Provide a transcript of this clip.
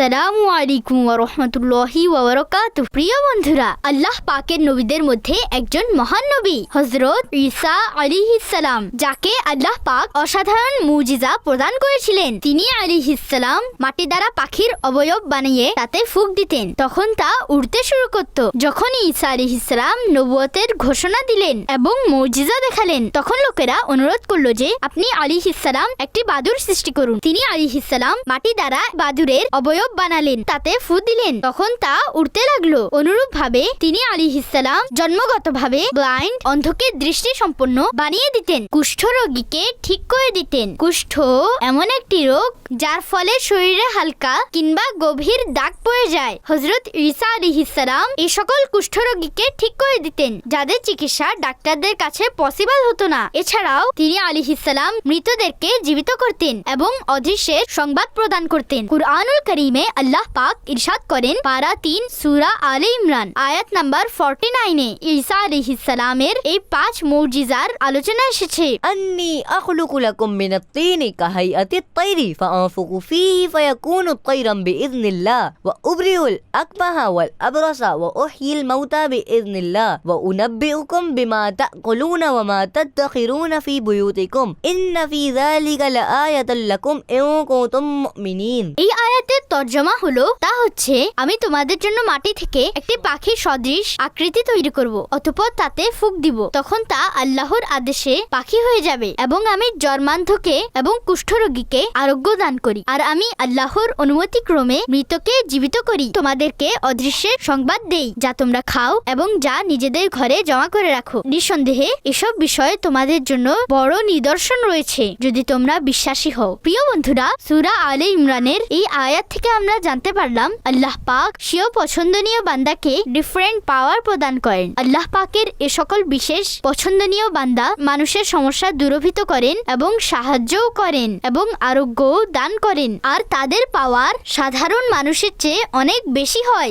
আসসালামু আলাইকুম ওরহমতুল্লাহি ওবরকাত প্রিয় বন্ধুরা, আল্লাহ পাকের নবীদের মধ্যে একজন মহান নবী হজরত ঈসা আলিহিসালাম যাকে আল্লাহ পাক অসাধারণ মুজিজা প্রদান করেছিলেন। তিনি আলিহিসালাম মাটি দ্বারা পাখির অবয়ব বানিয়ে তাতে ফুক দিতেন। তখন তা উড়তে শুরু করত। যখন ঈসা আলিহিসালাম নবুয়তের ঘোষণা দিলেন এবং মৌজিজা দেখালেন, তখন লোকেরা অনুরোধ করল যে, আপনি আলিহিসালাম একটি বাদুর সৃষ্টি করুন। তিনি আলিহিসালাম মাটি দ্বারা বাদুরের অবয়ব বানালেন, তাতে ফু দিলেন। তখন তা উড়তে লাগল। অনুরূপ ভাবে তিনি আলিহিসালাম জন্মগতভাবে ব্লাইন্ড অন্ধকে দৃষ্টি সম্পন্ন বানিয়ে দিতেন। কুষ্ঠ রোগীকে ঠিক করে দিতেন। কুষ্ঠ এমন একটি রোগ, যার ফলে শরীরে হালকা কিংবা গভীর দাগ পড়ে যায়। হজরত ঈসা আলী আলিহিসালাম এই সকল কুষ্ঠ রোগীকে ঠিক করে দিতেন, যাদের চিকিৎসা ডাক্তারদের কাছে পসিবল হতো না। এছাড়াও তিনি আলী আলিহিসালাম মৃতদেরকে জীবিত করতেন এবং অদৃশ্যের সংবাদ প্রদান করতেন। কুরআনুল করিমে আল্লাহ পাক ইরশাদ করেন পারা তিন সুরা আলে ইমরান আয়াত নাম্বার ফর্টি নাইনে ঈসা আলিহিসালামের এই পাঁচ মৌজিজার আলোচনা এসেছে أني أخلق لكم من الطين كهيئة الطير فأنفق فيه فيكون طيرا بإذن الله وأبرئ الأكمه والأبرص وأحيي الموتى بإذن الله وأنبئكم بما تأكلون وما تدخرون في بيوتكم إن في ذلك لآية لكم إن كنتم مؤمنين এই আয়াতের তর্জমা হলো, তা হচ্ছে, আমি তোমাদের জন্য মাটি থেকে একটি পাখির সদৃশ আকৃতি তৈরি করব, অতঃপর তাতে ফুক দিব। তখন তা আল্লাহর আদেশে পাখি হয়ে যাবে এবং আমি জন্মান্ধকে এবং কুষ্ঠরোগীকে আরোগ্য দান করি। আর আমি আল্লাহর অনুমতি ক্রমে মৃতকে জীবিত করি। তোমাদেরকে অদৃশ্যের সংবাদ দেই, যা তোমরা খাও এবং যা নিজেদের ঘরে জমা করে রাখো। নিঃসন্দেহে, এসব বিষয়ে তোমাদের জন্য বড় নিদর্শন রয়েছে, যদি তোমরা বিশ্বাসী হও। প্রিয় বন্ধুরা, সুরা আলে ইমরানের এই আয়াত থেকে আমরা জানতে পারলাম, আল্লাহ পাক সেও পছন্দনীয় বান্দাকে ডিফারেন্ট পাওয়ার প্রদান করেন। আল্লাহ পাকের এ সকল বিশেষ পছন্দনীয় বান্দা মানুষের সমস্যা দূরভূত করেন এবং সাহায্যও করেন এবং আরোগ্যও দান করেন। আর তাদের পাওয়ার সাধারণ মানুষের চেয়ে অনেক বেশি হয়।